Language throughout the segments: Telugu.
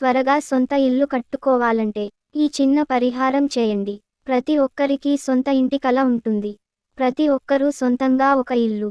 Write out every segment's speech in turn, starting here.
త్వరగా సొంత ఇల్లు కట్టుకోవాలంటే ఈ చిన్న పరిహారం చేయండి. ప్రతి ఒక్కరికి సొంత ఇంటి కల ఉంటుంది. ప్రతి ఒక్కరూ సొంతంగా ఒక ఇల్లు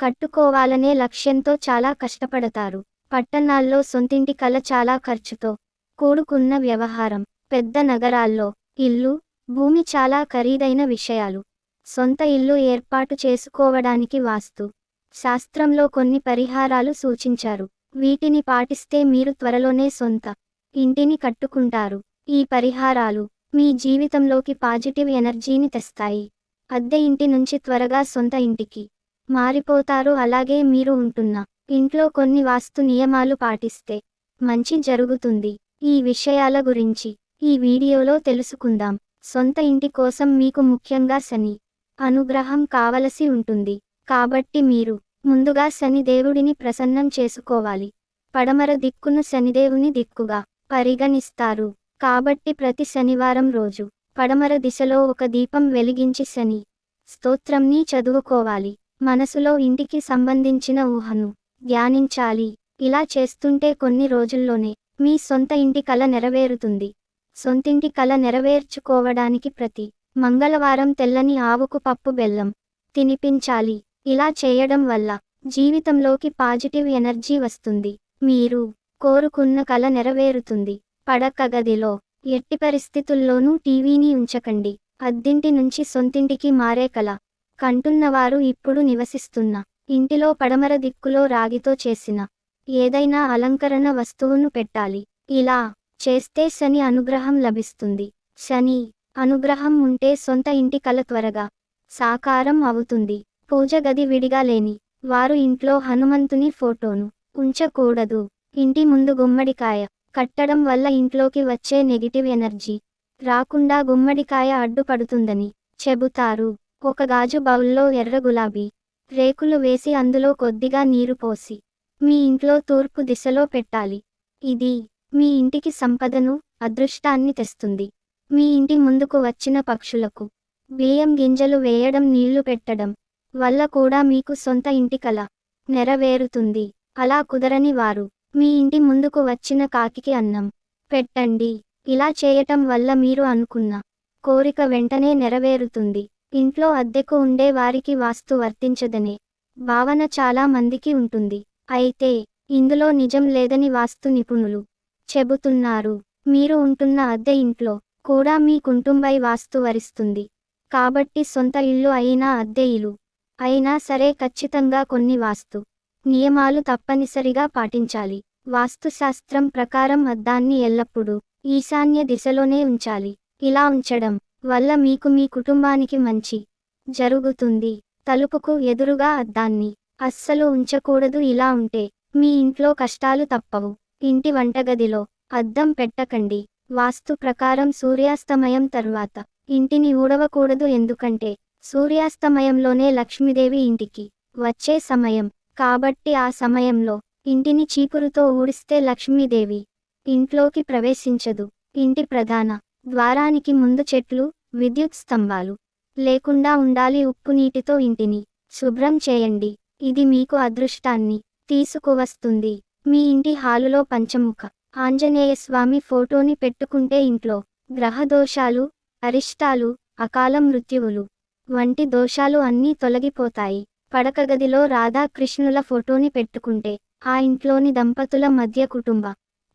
కట్టుకోవాలనే లక్ష్యంతో చాలా కష్టపడతారు. పట్టణాల్లో సొంతింటి కల చాలా ఖర్చుతో కూడుకున్న వ్యవహారం. పెద్ద నగరాల్లో ఇల్లు భూమి చాలా ఖరీదైన విషయాలు. సొంత ఇల్లు ఏర్పాటు చేసుకోవడానికి వాస్తు. శాస్త్రంలో కొన్ని పరిహారాలు సూచించారు. వీటిని పాటిస్తే మీరు త్వరలోనే సొంత ఇంటిని కట్టుకుంటారు. ఈ పరిహారాలు మీ జీవితంలోకి పాజిటివ్ ఎనర్జీని తెస్తాయి. అద్దె ఇంటి నుంచి త్వరగా సొంత ఇంటికి మారిపోతారు. అలాగే మీరు ఉంటున్న ఇంట్లో కొన్ని వాస్తు నియమాలు పాటిస్తే మంచి జరుగుతుంది. ఈ విషయాల గురించి ఈ వీడియోలో తెలుసుకుందాం. సొంత ఇంటి కోసం మీకు ముఖ్యంగా శని అనుగ్రహం కావలసి ఉంటుంది. కాబట్టి మీరు ముందుగా శని దేవుడిని ప్రసన్నం చేసుకోవాలి. పడమర దిక్కును శనిదేవుని దిక్కుగా పరిగణిస్తారు. కాబట్టి ప్రతి శనివారం రోజు పడమర దిశలో ఒక దీపం వెలిగించి శని స్తోత్రంని చదువుకోవాలి. మనసులో ఇంటికి సంబంధించిన ఊహను ధ్యానించాలి. ఇలా చేస్తుంటే కొన్ని రోజుల్లోనే మీ సొంత ఇంటి కల నెరవేరుతుంది. సొంతింటి కల నెరవేర్చుకోవడానికి ప్రతి మంగళవారం తెల్లని ఆవుకు పప్పు బెల్లం తినిపించాలి. ఇలా చేయడం వల్ల జీవితంలోకి పాజిటివ్ ఎనర్జీ వస్తుంది. మీరు కోరుకున్న కల నెరవేరుతుంది. పడక గదిలో ఎట్టి పరిస్థితుల్లోనూ టీవీని ఉంచకండి. అద్దింటి నుంచి సొంతింటికి మారే కల. కంటున్నవారు ఇప్పుడు నివసిస్తున్న ఇంటిలో పడమర దిక్కులో రాగితో చేసిన ఏదైనా అలంకరణ వస్తువును పెట్టాలి. ఇలా చేస్తే శని అనుగ్రహం లభిస్తుంది. శని అనుగ్రహం ఉంటే సొంత ఇంటి కల త్వరగా సాకారం అవుతుంది. పూజ గది విడిగా లేని వారు ఇంట్లో హనుమంతుని ఫోటోను ఉంచకూడదు. ఇంటి ముందు గుమ్మడికాయ కట్టడం వల్ల ఇంట్లోకి వచ్చే నెగిటివ్ ఎనర్జీ రాకుండా గుమ్మడికాయ అడ్డుపడుతుందని చెబుతారు. ఒక గాజు బౌల్లో ఎర్ర గులాబీ రేకులు వేసి అందులో కొద్దిగా నీరు పోసి మీ ఇంట్లో తూర్పు దిశలో పెట్టాలి. ఇది మీ ఇంటికి సంపదను అదృష్టాన్ని తెస్తుంది. మీ ఇంటి ముందుకు వచ్చిన పక్షులకు బియ్యం గింజలు వేయడం నీళ్ళు పెట్టడం వల్ల కూడా మీకు సొంత ఇంటి కల నెరవేరుతుంది. అలా కుదరని వారు మీ ఇంటి ముందుకు వచ్చిన కాకికి అన్నం పెట్టండి. ఇలా చేయటం వల్ల మీరు అనుకున్న కోరిక వెంటనే నెరవేరుతుంది. ఇంట్లో అద్దెకు ఉండే వారికి వాస్తు వర్తించదనే భావన చాలా మందికి ఉంటుంది. అయితే ఇందులో నిజం లేదని వాస్తు నిపుణులు చెబుతున్నారు. మీరు ఉంటున్న అద్దె ఇంట్లో కూడా మీ కుటుంబై వాస్తు వరిస్తుంది. కాబట్టి సొంత ఇల్లు అయినా అద్దె ఇల్లు అయినా సరే ఖచ్చితంగా కొన్ని వాస్తు నియమాలు తప్పనిసరిగా పాటించాలి. వాస్తుశాస్త్రం ప్రకారం అద్దాన్ని ఎల్లప్పుడూ ఈశాన్య దిశలోనే ఉంచాలి. ఇలా ఉంచడం వల్ల మీకు మీ కుటుంబానికి మంచి జరుగుతుంది. తలుపుకు ఎదురుగా అద్దాన్ని అస్సలు ఉంచకూడదు. ఇలా ఉంటే మీ ఇంట్లో కష్టాలు తప్పవు. ఇంటి వంటగదిలో అద్దం పెట్టకండి. వాస్తు ప్రకారం సూర్యాస్తమయం తర్వాత ఇంటిని ఊడవకూడదు. ఎందుకంటే సూర్యాస్తమయంలోనే లక్ష్మీదేవి ఇంటికి వచ్చే సమయం. కాబట్టి ఆ సమయంలో ఇంటిని చీపురుతో ఊడిస్తే లక్ష్మీదేవి ఇంట్లోకి ప్రవేశించదు. ఇంటి ప్రధాన ద్వారానికి ముందు చెట్లు విద్యుత్ స్తంభాలు లేకుండా ఉండాలి ఉప్పు నీటితో ఇంటిని శుభ్రం చేయండి. ఇది మీకు అదృష్టాన్ని తీసుకువస్తుంది. మీ ఇంటి హాలులో పంచముఖ ఆంజనేయ స్వామి ఫోటోని పెట్టుకుంటే ఇంట్లో గ్రహ దోషాలు అరిష్టాలు అకాల మృత్యువులు వంటి దోషాలు అన్నీ తొలగిపోతాయి. పడకగదిలో రాధాకృష్ణుల ఫోటోని పెట్టుకుంటే ఆ ఇంట్లోని దంపతుల మధ్య కుటుంబ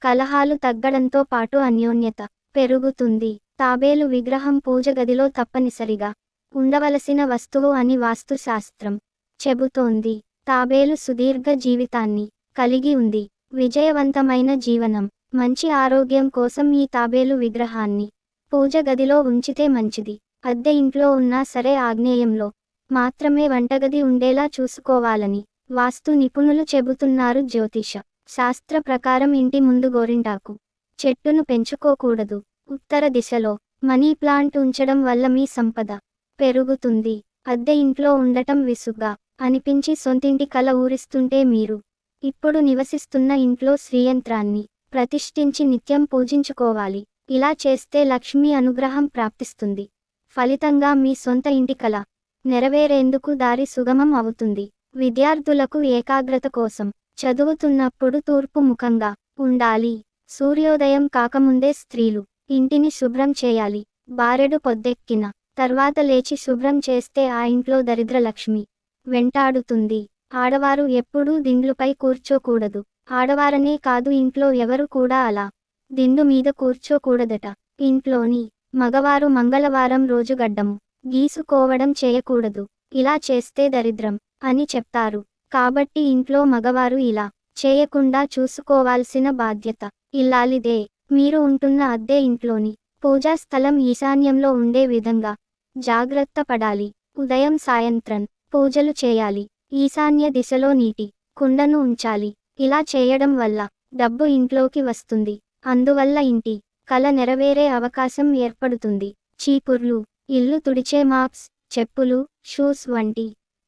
కలహాలు తగ్గడంతో పాటు అన్యోన్యత పెరుగుతుంది. తాబేలు విగ్రహం పూజ గదిలో తప్పనిసరిగా ఉండవలసిన వస్తువు అని వాస్తుశాస్త్రం చెబుతోంది. తాబేలు సుదీర్ఘ జీవితాన్ని కలిగి ఉంది. విజయవంతమైన జీవనం మంచి ఆరోగ్యం కోసం ఈ తాబేలు విగ్రహాన్ని పూజ గదిలో ఉంచితే మంచిది. అద్దె ఇంట్లో ఉన్నా సరే ఆగ్నేయంలో మాత్రమే వంటగది ఉండేలా చూసుకోవాలని వాస్తు నిపుణులు చెబుతున్నారు జ్యోతిష శాస్త్ర ప్రకారం ఇంటి ముందు గోరింటాకు చెట్టును పెంచుకోకూడదు. ఉత్తర దిశలో మనీ ప్లాంట్ ఉంచడం వల్ల మీ సంపద పెరుగుతుంది. అద్దె ఇంట్లో ఉండటం విసుగ్గా అనిపించి సొంతింటి కల ఊరిస్తుంటే మీరు ఇప్పుడు నివసిస్తున్న ఇంట్లో శ్రీయంత్రాన్ని ప్రతిష్ఠించి నిత్యం పూజించుకోవాలి. ఇలా చేస్తే లక్ష్మీ అనుగ్రహం ప్రాప్తిస్తుంది. ఫలితంగా మీ సొంత ఇంటి కల నెరవేరేందుకు దారి సుగమం అవుతుంది. విద్యార్థులకు ఏకాగ్రత కోసం చదువుతున్నప్పుడు తూర్పు ముఖంగా ఉండాలి. సూర్యోదయం కాకముందే స్త్రీలు ఇంటిని శుభ్రం చేయాలి. బారెడు పొద్దెక్కిన తర్వాత లేచి శుభ్రం చేస్తే ఆ ఇంట్లో దరిద్ర లక్ష్మి వెంటాడుతుంది. ఆడవారు ఎప్పుడూ దిండ్లుపై కూర్చోకూడదు. ఆడవారనే కాదు ఇంట్లో ఎవరు కూడా అలా దిండు మీద కూర్చోకూడదట. ఇంట్లోని మగవారు మంగళవారం రోజు గడ్డము గీసుకోవడం చేయకూడదు. ఇలా చేస్తే దరిద్రం అని చెప్తారు. కాబట్టి ఇంట్లో మగవారు ఇలా చేయకుండా చూసుకోవాల్సిన బాధ్యత ఇల్లాలిదే. మీరు ఉంటున్న అద్దె ఇంట్లోని పూజా స్థలం ఈశాన్యంలో ఉండే విధంగా జాగ్రత్త పడాలి. ఉదయం సాయంత్రం పూజలు చేయాలి. ఈశాన్య దిశలో నీటి కుండను ఉంచాలి. ఇలా చేయడం వల్ల డబ్బు ఇంట్లోకి వస్తుంది. అందువల్ల ఇంటి కల నెరవేరే అవకాశం ఏర్పడుతుంది. చీపుర్లు ఇల్లు తుడిచే మాప్స్ చెప్పులు షూస్ వంటి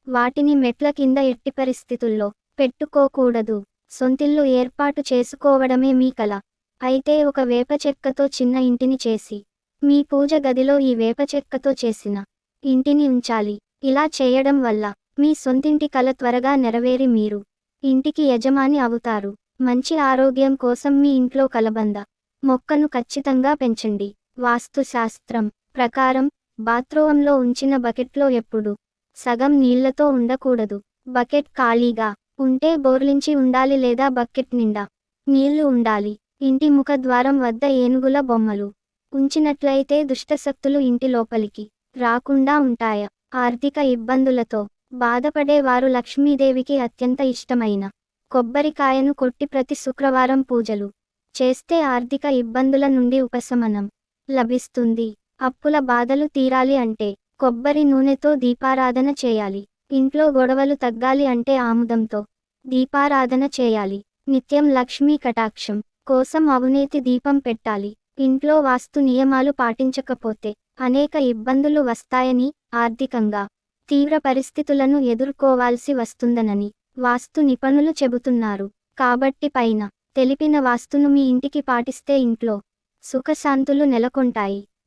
వాటిని మెట్ల కింద ఎట్టి పరిస్థితుల్లో పెట్టుకోకూడదు. సొంతిల్లు ఏర్పాటు చేసుకోవడమే మీ కల. అయితే ఒక వేప చెక్కతో చిన్న ఇంటిని చేసి మీ పూజ గదిలో ఈ వేప చెక్కతో చేసిన ఇంటిని ఉంచాలి. ఇలా చేయడం వల్ల మీ సొంతింటి కల త్వరగా నెరవేరి మీరు ఇంటికి యజమాని అవుతారు. మంచి ఆరోగ్యం కోసం మీ ఇంట్లో కలబంద మొక్కను ఖచ్చితంగా పెంచండి. వాస్తుశాస్త్రం ప్రకారం బాత్రూంలో ఉంచిన బకెట్లో ఎప్పుడు? సగం నీళ్ళతో ఉండకూడదు. బకెట్ ఖాళీగా? ఉంటే బోర్లించి ఉండాలి లేదా బకెట్ నిండా? నీళ్ళు ఉండాలి. ఇంటి ముఖద్వారం వద్ద ఏనుగుల బొమ్మలు. ఉంచినట్లయితే దుష్టశక్తులు ఇంటి లోపలికి రాకుండా ఉంటాయా. ఆర్థిక ఇబ్బందులతో బాధపడేవారు లక్ష్మీదేవికి అత్యంత ఇష్టమైన కొబ్బరికాయను కొట్టి ప్రతి శుక్రవారం పూజలు చేస్తే ఆర్థిక ఇబ్బందుల నుండి ఉపశమనం లభిస్తుంది. అప్పుల బాధలు తీరాలి అంటే కొబ్బరి నూనెతో దీపారాధన చేయాలి. ఇంట్లో గొడవలు తగ్గాలి అంటే ఆముదంతో దీపారాధన చేయాలి. నిత్యం లక్ష్మీ కటాక్షం కోసం అవినీతి దీపం పెట్టాలి. ఇంట్లో వాస్తు నియమాలు పాటించకపోతే అనేక ఇబ్బందులు వస్తాయని ఆర్థికంగా తీవ్ర పరిస్థితులను ఎదుర్కోవాల్సి వస్తుందనని వాస్తు నిపుణులు చెబుతున్నారు. కాబట్టి పైన తెలిపిన వాస్తును మీ ఇంటికి పాటిస్తే ఇంట్లో సుఖశాంతులు నెలకొంటాయి.